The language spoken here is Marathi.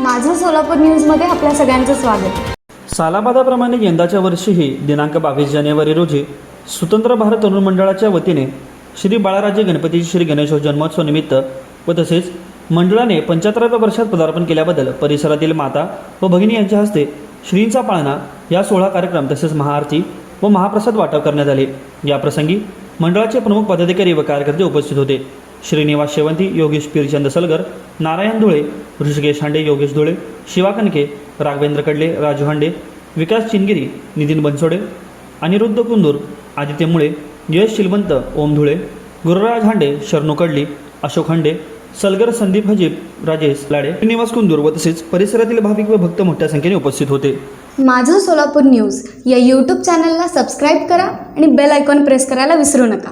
माझं सोलापूर न्यूजमध्ये आपल्या सगळ्यांचं स्वागत. सालाबादाप्रमाणे यंदाच्या वर्षीही दिनांक बावीस जानेवारी रोजी स्वतंत्र भारत तरुण मंडळाच्या वतीने श्री बाळाराजे गणपती श्री गणेश जन्मोत्सवनिमित्त व तसेच मंडळाने पंच्याहत्तराव्या वर्षात पदार्पण केल्याबद्दल परिसरातील माता व भगिनी यांच्या हस्ते श्रींचा पाळणा या सोहळा कार्यक्रम तसेच महाआरती व महाप्रसाद वाटप करण्यात आले. याप्रसंगी मंडळाचे प्रमुख पदाधिकारी व कार्यकर्ते उपस्थित होते. श्रीनिवास शेवंती योगेश पीरचंद सलगर नारायण धुळे ऋषिकेश हांडे योगेश धुळे शिवा कनके राघवेंद्र कडले राजू हांडे विकास चिनगिरी नितीन बनसोडे अनिरुद्ध कुंदूर आदित्य मुळे यश शिलवंत ओम धुळे गुरुराज हांडे शरणू कडली अशोक हांडे सलगर संदीप हजीब राजेश लाडे श्रीनिवास कुंदूर व तसेच परिसरातील भाविक व भक्त मोठ्या संख्येने उपस्थित होते. माझं सोलापूर न्यूज या यूट्यूब चॅनलला सबस्क्राईब करा आणि बेल आयकॉन प्रेस करायला विसरू नका.